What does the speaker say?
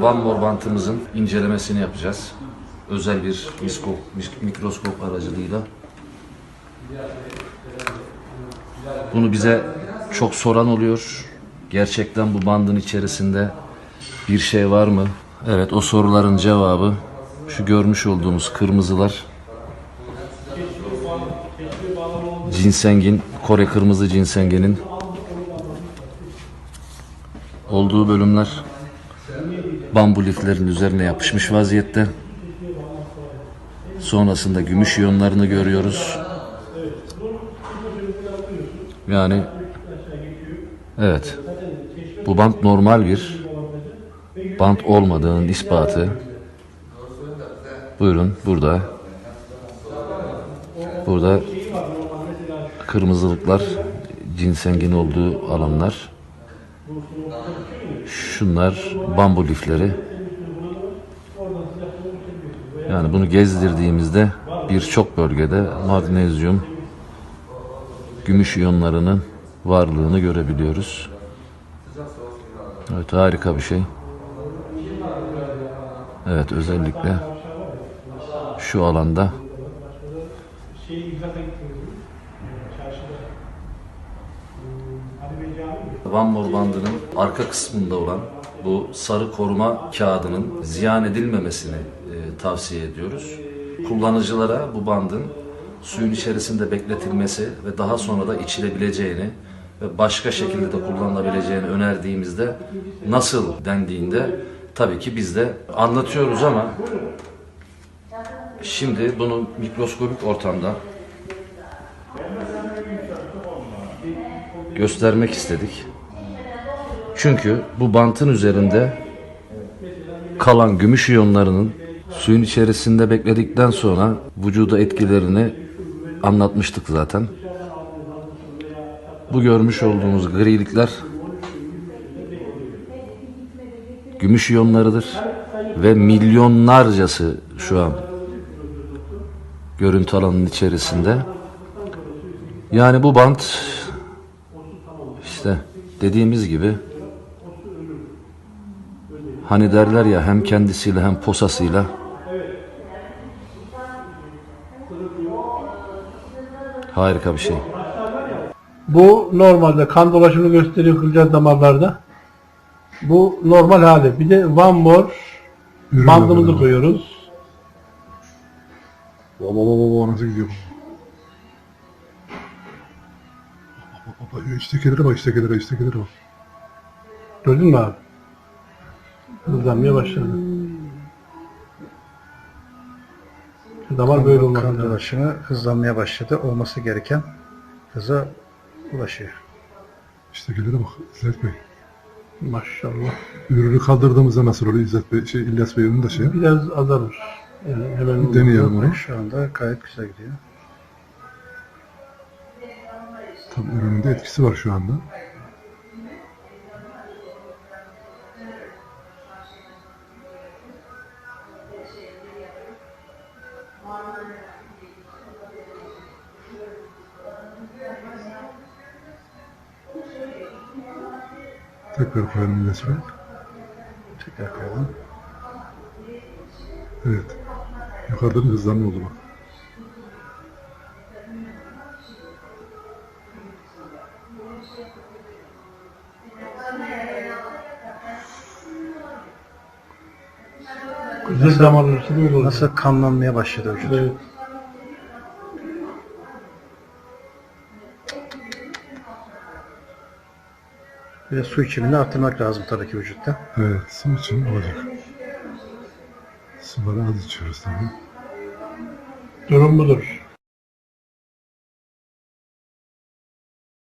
Van Mor bantımızın incelemesini yapacağız. Özel bir miskop, mis- mikroskop aracılığıyla. Bunu bize çok soran oluyor. Gerçekten bu bandın içerisinde bir şey var mı? Evet o soruların cevabı şu görmüş olduğumuz kırmızılar. Ginsengin, Kore kırmızı ginsengenin olduğu bölümler bambu liflerin üzerine yapışmış vaziyette. Sonrasında gümüş iyonlarını görüyoruz. Yani evet bu bant normal bir bant olmadığının ispatı. Buyurun burada. Burada kırmızılıklar ginsengin olduğu alanlar. Şunlar bambu lifleri. Yani bunu gezdirdiğimizde birçok bölgede magnezyum, gümüş iyonlarının varlığını görebiliyoruz. Evet harika bir şey. Evet özellikle şu alanda Van Mor bandının arka kısmında olan bu sarı koruma kağıdının ziyan edilmemesini e, tavsiye ediyoruz. Kullanıcılara bu bandın suyun içerisinde bekletilmesi ve daha sonra da içilebileceğini ve başka şekilde de kullanılabileceğini önerdiğimizde nasıl dendiğinde tabii ki biz de anlatıyoruz ama şimdi bunu mikroskobik ortamda göstermek istedik. Çünkü bu bantın üzerinde kalan gümüş iyonlarının suyun içerisinde bekledikten sonra vücuda etkilerini anlatmıştık zaten. Bu görmüş olduğumuz grilikler gümüş iyonlarıdır ve milyonlarcası şu an görüntü alanının içerisinde. Yani bu bant işte dediğimiz gibi hani derler ya hem kendisiyle hem posasıyla harika bir şey. Bu normalde kan dolaşımını gösteriyor kılcal damarlarda. Bu normal hali. Bir de Van Mor bandımızı koyuyoruz. Baba baba baba nasıl gidiyor? Baba baba baba içtekelere bak içtekelere içtekelere bak. Gördün mü abi? Hızlanmaya başladı. Şu damar böyle olmak kan lazım. dolaşımı hızlanmaya başladı. Olması gereken hıza ulaşıyor. İçtekelere bak İzzet Bey. Maşallah. Ürünü kaldırdığımızda nasıl oluyor İzzet Bey? Şey İlyas Bey ürünü de şey. Biraz azalır. Yani hemen Deneyelim onu. Şu anda gayet güzel gidiyor. Tabii ürünün de etkisi var şu anda. Tekrar koyalım Bey. Tekrar koyalım. Evet. Yukarıda bir hızlanma oldu bak. Kızıl damarları böyle olur. Nasıl kanlanmaya başladı vücut. Evet. Bir de su içimini arttırmak lazım tabii ki vücutta. Evet, su için olacak. Suları az içiyoruz tabii. Durum budur.